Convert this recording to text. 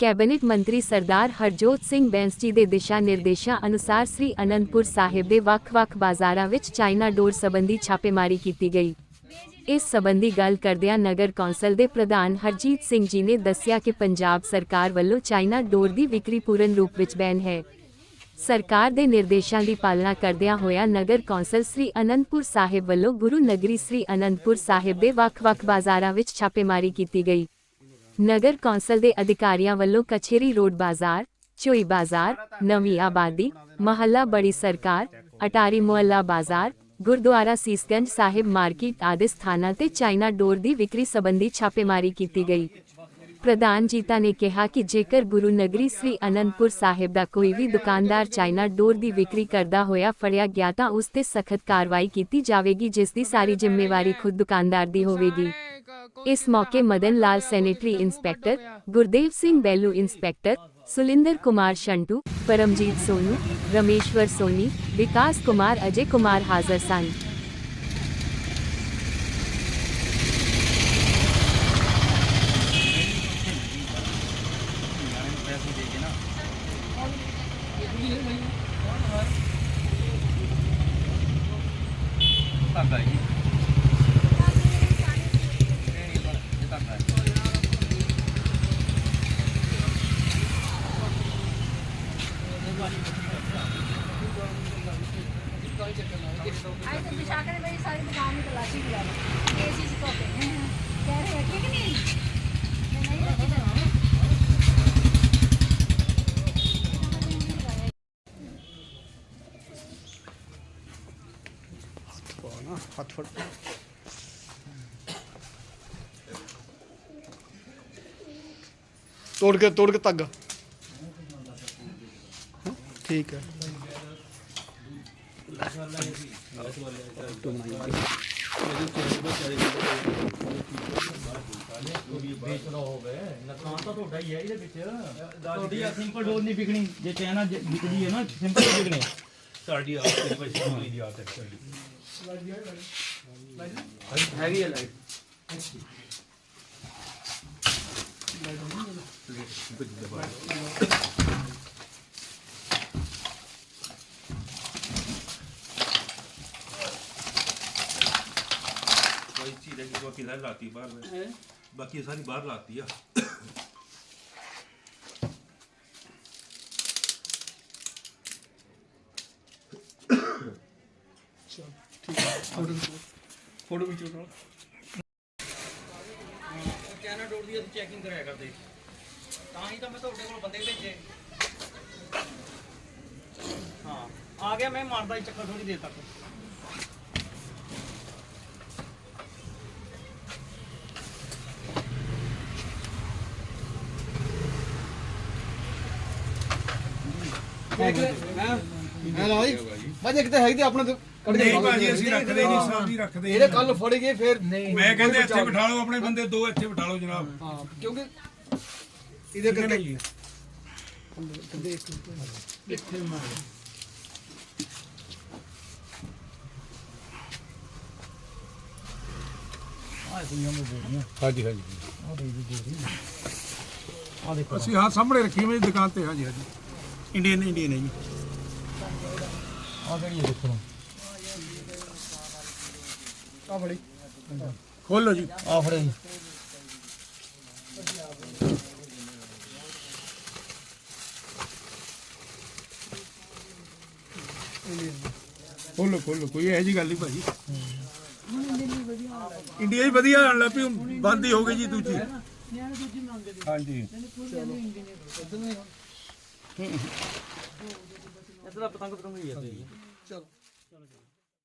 Cabinet ਮੰਤਰੀ ਸਰਦਾਰ ਹਰਜੋਤ ਸਿੰਘ ਬੈਂਸ ਜੀ ਦੇ ਦਿਸ਼ਾ ਨਿਰਦੇਸ਼ਾਂ ਅਨੁਸਾਰ ਸ੍ਰੀ ਅਨੰਦਪੁਰ ਸਾਹਿਬ ਦੇ ਵੱਖ-ਵੱਖ ਬਾਜ਼ਾਰਾਂ ਵਿੱਚ ਚਾਈਨਾ ਡੋਰ ਸੰਬੰਧੀ ਛਾਪੇਮਾਰੀ ਕੀਤੀ ਗਈ। ਇਸ ਸੰਬੰਧੀ ਗੱਲ ਕਰਦਿਆਂ ਨਗਰ ਕੌਂਸਲ ਦੇ ਪ੍ਰਧਾਨ ਹਰਜੀਤ ਸਿੰਘ ਜੀ ਨੇ ਦੱਸਿਆ ਕਿ ਪੰਜਾਬ ਸਰਕਾਰ ਵੱਲੋਂ ਚਾਈਨਾ ਡੋਰ ਦੀ ਵਿਕਰੀ ਪੂਰਨ ਰੂਪ ਵਿੱਚ ਬੈਨ ਹੈ। ਸਰਕਾਰ ਦੇ ਨਿਰਦੇਸ਼ਾਂ ਦੀ ਪਾਲਣਾ ਕਰਦਿਆਂ ਹੋਇਆ ਨਗਰ ਕੌਂਸਲ ਸ੍ਰੀ ਅਨੰਦਪੁਰ ਸਾਹਿਬ ਵੱਲੋਂ ਗੁਰੂ ਨਗਰੀ ਸ੍ਰੀ ਅਨੰਦਪੁਰ ਸਾਹਿਬ ਦੇ ਵੱਖ-ਵੱਖ ਬਾਜ਼ਾਰਾਂ ਵਿੱਚ ਛਾਪੇਮਾਰੀ ਕੀਤੀ ਗਈ। ਨਗਰ ਕੌਂਸਲ ਦੇ ਅਧਿਕਾਰੀਆਂ ਵੱਲੋਂ ਕਚੇਰੀ ਰੋਡ ਬਾਜ਼ਾਰ, ਚੋਈ ਬਾਜ਼ਾਰ, ਨਵੀਂ ਆਬਾਦੀ, ਮਹੱਲਾ ਬੜੀ ਸਰਕਾਰ, ਅਟਾਰੀ ਮੁਹੱਲਾ ਬਾਜ਼ਾਰ, ਗੁਰਦੁਆਰਾ ਸੀਸਗੰਜ ਸਾਹਿਬ ਮਾਰਕੀਟ ਆਦਿ ਸਥਾਨਾਂ ਤੇ ਚਾਈਨਾ ਡੋਰ ਦੀ ਵਿਕਰੀ ਸੰਬੰਧੀ ਛਾਪੇਮਾਰੀ ਕੀਤੀ ਗਈ। ਪ੍ਰਧਾਨ ਜੀਤਾ ਨੇ ਕਿਹਾ ਕਿ ਜੇਕਰ ਗੁਰੂ ਨਗਰੀ ਸ੍ਰੀ ਅਨੰਦਪੁਰ ਸਾਹਿਬ ਦਾ ਕੋਈ ਵੀ ਦੁਕਾਨਦਾਰ ਚਾਈਨਾ ਡੋਰ ਦੀ ਵਿਕਰੀ ਕਰਦਾ ਹੋਇਆ ਫੜਿਆ ਗਿਆ ਤਾਂ ਉਸ ਤੇ ਸਖਤ ਕਾਰਵਾਈ ਕੀਤੀ ਜਾਵੇਗੀ, ਜਿਸ ਦੀ ਸਾਰੀ ਜ਼ਿੰਮੇਵਾਰੀ ਖੁਦ ਦੁਕਾਨਦਾਰ ਦੀ ਹੋਵੇਗੀ। इस मौके Madan Lal sanitary inspector, Gurdev Singh Belu inspector, Sulinder Kumar Shantu, Paramjeet Sonu, Rameshwar Soni, Vikas Kumar, Ajay Kumar हाजर सानी। हाँ ਜੀ ਅੱਜ ਤਾਂ ਵਿਸ਼ਾਖਾ ਨੇ ਮੇਰੀ ਸਾਰੀ ਦੁਕਾਨ ਨੂੰ ਤਲਾਸ਼ੀ ਲਿਆ ਇਹ ਚੀਜ਼ ਕੋ ਕਹਿ ਰਹੇ ਹੈ ਕਿ ਨਹੀਂ ਮੈਂ ਨਹੀਂ ਰੱਖੀ ਤਾਂ ਨਾ ਹੱਥ ਫੜ ਤੋੜ ਕੇ ਤੋੜ ਕੇ ਧਾਗਾ ਹਾਂ, ਠੀਕ ਹੈ ਵੇਚਣਾ ਹੋਵੇ ਨੁਕਸਾਨ ਤਾਂ ਤੁਹਾਡਾ ਹੀ ਹੈ ਇਹਦੇ ਵਿੱਚ ਤੁਹਾਡੀ ਆ ਸਿੰਪਲ ਡੋਰ ਨਹੀਂ ਵਿਕਣੀ। ਜੇ ਚਾਈਨਾ ਜ- ਵਿਕਦੀ ਹੈ ਨਾ ਸਿੰਪਲ ਹੀ ਵਿਕਣੀ। ਸਾਡੀ ਆਪ ਤੇ ਪੈਸੇ ਕਮਾਈ ਦੀ ਆਦਤ ਹੈ ਸਾਡੀ। ਹੈਗੀ ਹੈ ਲਾਈਟ ਕੋਈ ਚੀਜ਼ ਹੈ ਕਿ ਬਾਕੀ ਸਾਰੀ ਲਾਤੀ ਬਾਹਰ ਮੈਂ। ਬਾਕੀ ਸਾਰੀ ਬਾਹਰ ਲਾਤੀ ਆ। ਠੀਕ ਹੈ ਫੋਟੋ ਫੋਟੋ ਵਿੱਚ ਨਾਲ ਚਾਈਨਾ ਡੋਰ ਦੀ ਅਸੀਂ ਚੈਕਿੰਗ ਕਰਾਇਆ ਕਰਦੇ। ਤਾਂ ਹੀ ਤਾਂ ਮੈਂ ਤੁਹਾਡੇ ਕੋਲ ਬੰਦੇ ਭੇਜੇ। ਹਾਂ ਆ ਗਿਆ ਮੈਂ ਮਾਰਦਾ ਹੀ ਚੱਕਰ ਥੋੜੀ ਦੇਰ ਤੱਕ। ਮੈਂ ਲਾ ਜੀ। ਬਾਜੀ ਕਿਤੇ ਹੈਗੀ ਤੇ ਆਪਣੇ ਤੋਂ ਕੱਢ ਕੇ ਨਹੀਂ ਭਾਜੀ ਜੀ। ਅਸੀਂ ਰੱਖਦੇ ਨਹੀਂ ਸਾਡੀ ਰੱਖਦੇ ਇਹਦੇ ਕੱਲ ਫੜ ਗਏ ਫਿਰ ਮੈਂ ਕਹਿੰਦੇ ਇੱਥੇ ਬਿਠਾ ਲਓ ਆਪਣੇ ਬੰਦੇ ਦੋ ਇੱਥੇ ਬਿਠਾ ਲਓ ਜਨਾਬ। ਹਾਂ ਕਿਉਂਕਿ ਇਹਦੇ ਕਰਕੇ ਨਹੀਂ ਹਾਂਜੀ ਹਾਂਜੀ। ਅਸੀਂ ਹਾਂ ਸਾਹਮਣੇ ਰੱਖੀ ਮੇਰੀ ਦੁਕਾਨ ਤੇ ਹਾਂਜੀ ਹਾਂਜੀ। ਇੰਡੀਅਨ ਇੰਡੀਅਨ ਹੈ ਜੀ। ਆ ਕਿਹੜੀ ਹੈ ਦੇਖੋ। ਆ ਬੜੀ ਖੋਲੋ ਜੀ। ਆ ਫੜੇ ਜੀ। ਖੋਲੋ ਖੋਲੋ ਕੋਈ ਇਹੋ ਜੀ ਗੱਲ ਨਹੀਂ ਭਾਜੀ। ਇੰਡੀਆ ਹੀ ਵਧੀਆ ਆਣ ਲੱਗ ਪਈ ਬੰਦ ਹੀ ਹੋ ਗਈ ਜੀ ਦੂਜੀ। ਹਾਂਜੀ। ਇਸ ਦਾ ਪਤੰਗ ਪਤੰਗ ਹੀ ਹੈ ਚਲੋ।